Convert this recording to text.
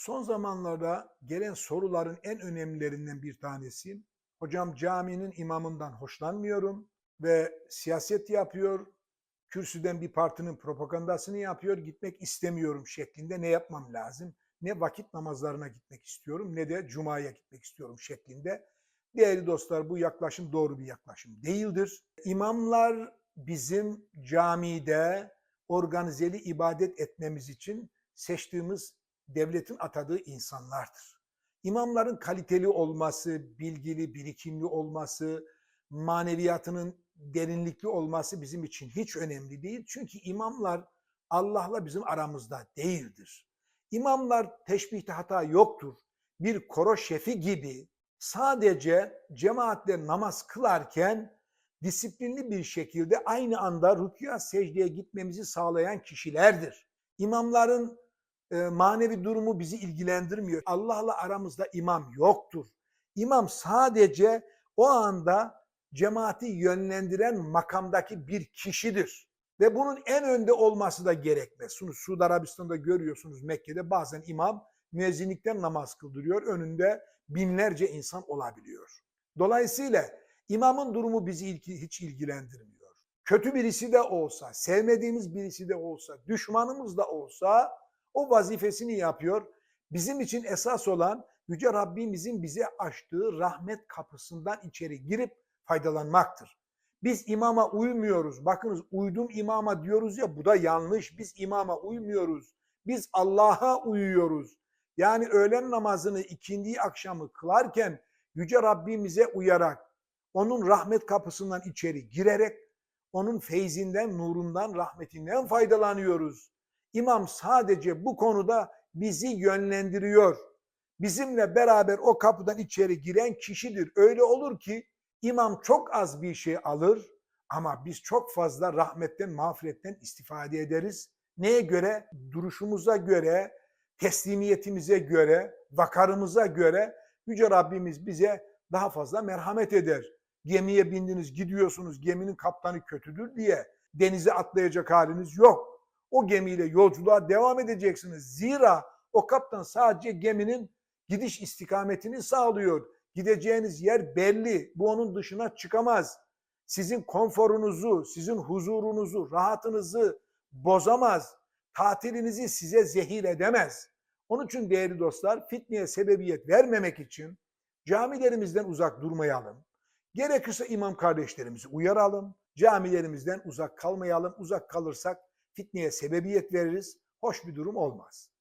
Son zamanlarda gelen soruların en önemlilerinden bir tanesi, hocam caminin imamından hoşlanmıyorum ve siyaset yapıyor, kürsüden bir partinin propagandasını yapıyor, gitmek istemiyorum şeklinde ne yapmam lazım? Ne vakit namazlarına gitmek istiyorum ne de cumaya gitmek istiyorum şeklinde. Değerli dostlar bu yaklaşım doğru bir yaklaşım değildir. İmamlar bizim camide organizeli ibadet etmemiz için seçtiğimiz devletin atadığı insanlardır. İmamların kaliteli olması, bilgili, birikimli olması, maneviyatının derinlikli olması bizim için hiç önemli değil. Çünkü imamlar Allah'la bizim aramızda değildir. İmamlar teşbihte hata yoktur. Bir koro şefi gibi sadece cemaatle namaz kılarken disiplinli bir şekilde aynı anda rükûa secdeye gitmemizi sağlayan kişilerdir. İmamların e, manevi durumu bizi ilgilendirmiyor. Allah'la aramızda imam yoktur. İmam sadece o anda cemaati yönlendiren makamdaki bir kişidir. Ve bunun en önde olması da gerekmez. Şunu Suudi Arabistan'da görüyorsunuz Mekke'de bazen imam müezzinlikten namaz kıldırıyor. Önünde binlerce insan olabiliyor. Dolayısıyla imamın durumu bizi hiç ilgilendirmiyor. Kötü birisi de olsa, sevmediğimiz birisi de olsa, düşmanımız da olsa o vazifesini yapıyor. Bizim için esas olan Yüce Rabbimizin bize açtığı rahmet kapısından içeri girip faydalanmaktır. Biz imama uymuyoruz. Bakınız uydum imama diyoruz ya bu da yanlış. Biz imama uymuyoruz. Biz Allah'a uyuyoruz. Yani öğlen namazını ikindiği akşamı kılarken Yüce Rabbimize uyarak, onun rahmet kapısından içeri girerek, onun feyzinden, nurundan, rahmetinden faydalanıyoruz. İmam sadece bu konuda bizi yönlendiriyor. Bizimle beraber o kapıdan içeri giren kişidir. Öyle olur ki imam çok az bir şey alır ama biz çok fazla rahmetten, mağfiretten istifade ederiz. Neye göre? Duruşumuza göre, teslimiyetimize göre, vakarımıza göre Yüce Rabbimiz bize daha fazla merhamet eder. Gemiye bindiniz, gidiyorsunuz, geminin kaptanı kötüdür diye denize atlayacak haliniz yok. O gemiyle yolculuğa devam edeceksiniz. Zira o kaptan sadece geminin gidiş istikametini sağlıyor. Gideceğiniz yer belli. Bu onun dışına çıkamaz. Sizin konforunuzu, sizin huzurunuzu, rahatınızı bozamaz. Tatilinizi size zehir edemez. Onun için değerli dostlar fitneye sebebiyet vermemek için camilerimizden uzak durmayalım. Gerekirse imam kardeşlerimizi uyaralım. Camilerimizden uzak kalmayalım. Uzak kalırsak fitneye sebebiyet veririz. Hoş bir durum olmaz.